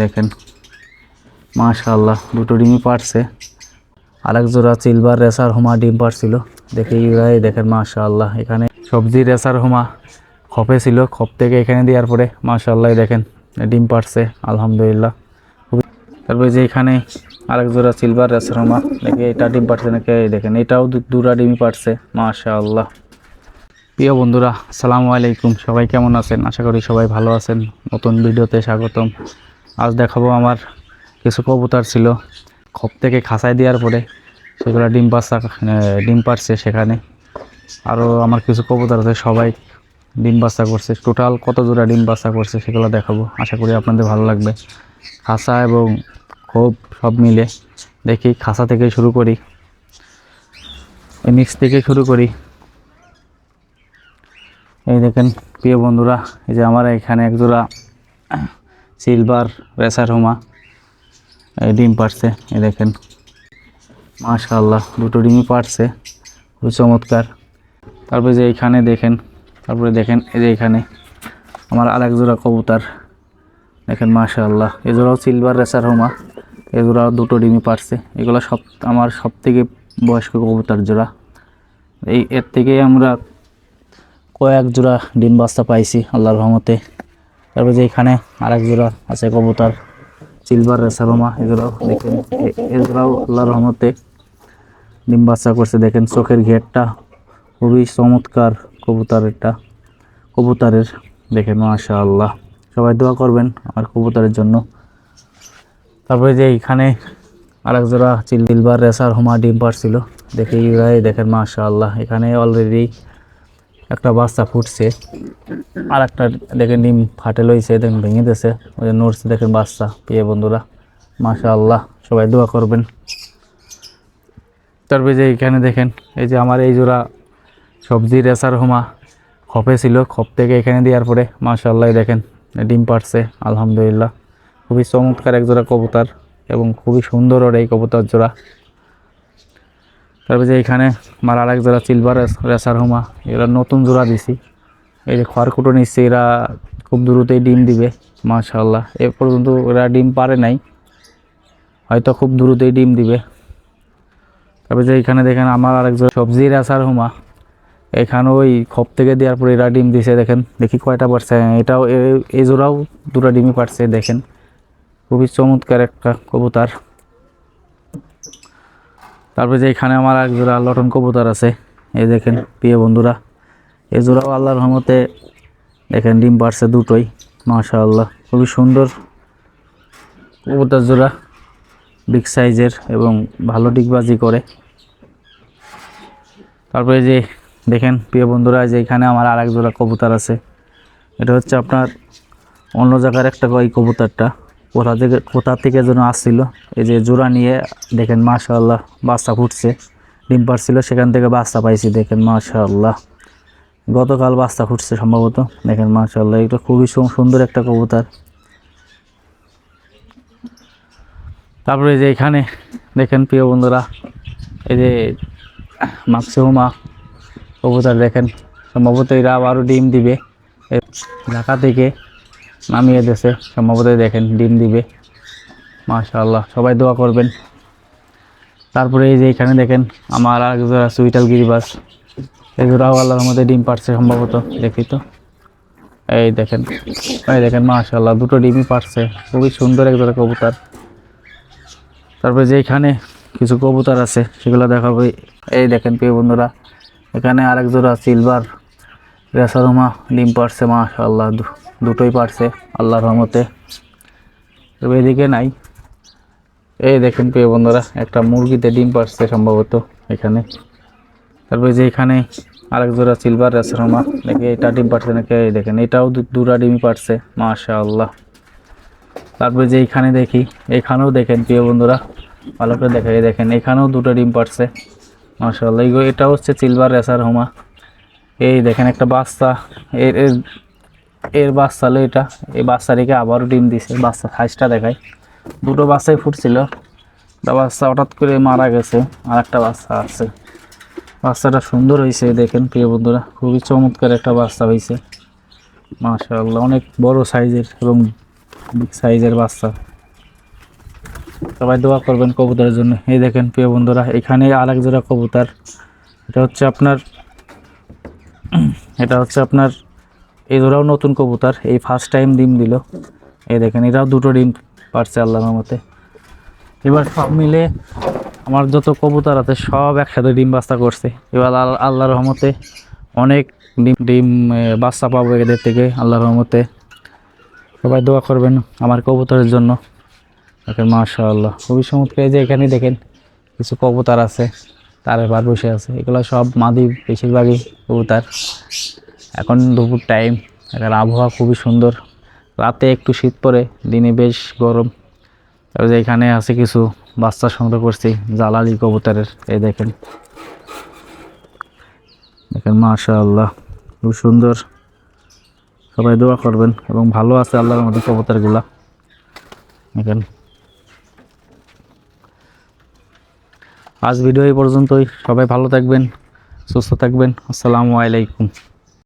দেখেন, মাশাআল্লাহ, দুটো ডিমই পারছে। আরেক জোড়া সিলভার রেসার হোমা ডিম পারছিল। দেখে ইউরাই দেখেন, মাশাআল্লাহ, এখানে সবজি রেসার হোমা খপে ছিল। খপ থেকে এখানে দেওয়ার পরে, মাশাআল্লাহ, এই দেখেন ডিম পারছে, আলহামদুলিল্লাহ। খুবই তারপরে যে এখানে আরেক জোড়া সিলভার রেসার হোমা, দেখে এটা ডিম পারছে নাকি? দেখেন, এটাও দুটা ডিমই পারছে, মাশাআল্লাহ। প্রিয় বন্ধুরা সালামু আলাইকুম, সবাই কেমন আছেন? আশা করি সবাই ভালো আছেন। নতুন ভিডিওতে স্বাগতম। আজ দেখাবো আমার কিছু কবুতর ছিল। খপ থেকে খাসায় দেওয়ার পরে সেগুলো ডিম আহ, ডিম পারছে সেখানে। আরও আমার কিছু কবুতর আছে সবাই ডিম বাচ্চা করছে। টোটাল কত জোড়া ডিম বাচ্চা করছে সেগুলো দেখাবো। আশা করি আপনাদের ভালো লাগবে। খাসা এবং খোপ সব মিলে দেখি খাসা থেকে শুরু করি। এই মিক্স থেকে শুরু করি। এই দেখেন প্রিয় বন্ধুরা এই যে আমার এখানে এক জোড়া সিলভার, রেসার হোমা ডিম পারছে এ দেখেন। মাশাআল্লাহ, দুটো ডিমই পারছে খুব চমৎকার। তারপরে যে এইখানে দেখেন, তারপরে দেখেন এই যে এখানে আমার আরেক জোড়া কবুতর। দেখেন, মাশাআল্লাহ এই জোড়াও সিলভার, রেসার হোমা এই জোড়াও দুটো ডিমই পারছে এগুলো সব, আমার সব থেকে বয়স্ক কবুতর জোড়া। এই, এর থেকেই আমরা কয়েক জোড়া ডিম বাচ্চা পাইছি, আল্লাহর রহমতে। তারপরে যে এখানে আরেক জোড়া আছে কবুতর সিলভার রেসারোমা এগুলো দেখেন। এগুলোও আল্লাহর রহমতে ডিম বাচ্চা করছে। দেখেন চোখের ঘেরটা খুবই চমৎকার কবুতরেরটা কবুতরের। দেখেন মাশা আল্লাহ সবাই দোয়া করবেন আমার কবুতরের জন্য। তারপরে যে এখানে আরেক জোড়া সিলভার রেসার হোমা ডিম পারছিল দেখে ইউরাই দেখেন মাশা আল্লাহ এখানে অলরেডি একটা বাচ্চা ফুটছে। আর একটা দেখেন ডিম ফাটে লইছে, দেখেন ভেঙে দিয়েছে। ওই যে নড়ছে, দেখেন বাচ্চা, প্রিয় বন্ধুরা। মাশা আল্লাহ সবাই দোয়া করবেন। তারপরে যে এখানে দেখেন, এই যে আমার এই জোড়া সবজি রেসার হোমা খপে ছিল, খপ থেকে এখানে দেওয়ার পরে মাশা আল্লাহ দেখেন, ডিম পারছে আলহামদুলিল্লাহ। খুবই চমৎকার এক জোড়া কবুতর এবং খুবই সুন্দর ওর এই কবুতর জোড়া। তারপরে যে এখানে আমার আরেক জোড়া সিলভার রেসার হোমা, এগুলো নতুন জোড়া দিছি। এই যে খড়কুটো নিচ্ছে, এরা খুব দ্রুতই ডিম দিবে মাশাল্লাহ এ পর্যন্ত এরা ডিম পারে নাই, হয়তো খুব দ্রুতই ডিম দিবে। তারপরে যে এখানে দেখেন আমার আরেকজন সবজি রেসার হোমা, এখানে ওই খপ থেকে দেওয়ার পরে এরা ডিম দিছে, দেখেন, দেখি কয়টা পারছে। এটাও এই জোড়াও দুটো ডিমই পারছে, দেখেন। খুবই চমৎকার একটা কবুতর। তারপরে যে এখানে আমার এক জোড়া লটন কবুতর আছে, এই দেখেন, প্রিয় বন্ধুরা। জোড়াও আল্লাহর রহমতে দেখেন ডিম পারছে দুটোই, মাশাআল্লাহ। খুবই সুন্দর কবুতর জোড়া বিগ সাইজের এবং ভালো ডিগবাজি করে। তারপরে যে দেখেন, প্রিয় বন্ধুরা যে এখানে আমার আর এক জোড়া কবুতর আছে। এটা হচ্ছে আপনার অন্য জায়গার একটা এই কবুতরটা। কোথা থেকে কোথা থেকে যেন আসছিল, এই যে জোড়া নিয়ে দেখেন, মাশাআল্লাহ, বাচ্চা ফুটছে। ডিম পারছিল সেখান থেকে বাচ্চা পাইছি, দেখেন, মাশাআল্লাহ। গতকাল বাচ্চা ফুটছে সম্ভবত। দেখেন, মাশাআল্লাহ, এটা খুবই সুন্দর একটা কবুতর। তারপরে যে এখানে, দেখেন প্রিয় বন্ধুরা, এই যে মাক্সিমা কবুতর দেখেন, সম্ভবত এরা আবারও ডিম দিবে। ঢাকা থেকে নামিয়ে দেশে সম্ভবত দেখেন, ডিম দিবে। মাশাআল্লাহ, সবাই দোয়া করবেন। তারপরে এই যে এখানে দেখেন, আমার আর সুইটাল গিরিবাস। এই জোড়াও আল্লাহর মধ্যে ডিম পারছে সম্ভবত, দেখি তো। এই দেখেন এই দেখেন, মাশাআল্লাহ, দুটো ডিমই পারছে খুবই সুন্দর এক কবুতর। তারপরে যে এখানে কিছু কবুতর আছে, সেগুলো দেখাবো। এই দেখেন, প্রিয় বন্ধুরা, এখানে আরেক জোড়া সিলভার রেসারোমা ডিম পারছে মাশাআল্লাহ, দু- দুটোই পারছে আল্লাহর রহমতে। তবে এদিকে নাই। এই দেখেন, প্রিয় বন্ধুরা, একটা মুরগিতে ডিম পারছে সম্ভবত এখানে। তারপরে যে এখানে আরেক জোড়া সিলভার রেসারোমা, দেখে এটা ডিম পারছে নাকি? দেখেন, এটাও দুটা ডিমই পারছে মাশাআল্লাহ। তারপরে যে এইখানে দেখি, এখানেও দেখেন প্রিয় বন্ধুরা, ভালো করে দেখা দেখেন, এখানেও দুটো ডিম পারছে মাশাআল্লাহ। এইগো এটা হচ্ছে সিলভার রেসার হোমা এই দেখেন, একটা বাচ্চা, এর এর এর বাচ্চা এটা। এই বাচ্চা রেখে আবারও ডিম দিছে বাচ্চা সাইজটা দেখায় দুটো বাচ্চাই ফুটছিল। একটা বাচ্চা হঠাৎ করে মারা গেছে আর একটা বাচ্চা আছে। বাচ্চাটা সুন্দর হয়েছে দেখেন প্রিয় বন্ধুরা। খুবই চমৎকার একটা বাচ্চা হয়েছে মাশাআল্লাহ, অনেক বড় সাইজের এবং বিগ সাইজের বাচ্চা। সবাই দোয়া করবেন কবুতরের জন্য। এই দেখেন প্রিয় বন্ধুরা, এখানে আরেক জোড়া কবুতর। এটা হচ্ছে আপনার, এটা হচ্ছে আপনার, এই জোড়াও নতুন কবুতর। এই ফার্স্ট টাইম ডিম দিল। এই দেখেন, এরাও দুটো ডিম পারছে আল্লাহর মতে এবার সব মিলে আমার যত কবুতর আছে সব একসাথে ডিম বাচ্চা করছে। এবার আল- আল্লাহর রহমতে অনেক ডিম ডিম বাচ্চা পাবো এদের থেকে, আল্লাহর রহমতে। সবাই দোয়া করবেন আমার কবুতরের জন্য। দেখেন, মাশাআল্লাহ। খুবই চমৎকার যে এখানে দেখেন, কিছু কবুতর আছে, তারের পার বসে আছে। এগুলো সব মাদি বেশিরভাগই কবুতর। এখন দুপুর টাইম এখন আবহাওয়া খুবই সুন্দর। রাতে একটু শীত পড়ে, দিনে বেশ গরম। তারপর যে এখানে আছে কিছু বাচ্চা সংগ্রহ করছি, জালালি কবুতরের, এই দেখেন। দেখেন, মাশাআল্লাহ, খুব সুন্দর। সবাই দোয়া করবেন এবং ভালো আছে আল্লাহর মধ্যে কবুতরগুলা। দেখেন। আজ ভিডিও এই পর্যন্তই। সবাই ভালো থাকবেন, সুস্থ থাকবেন। আসসালামু আলাইকুম।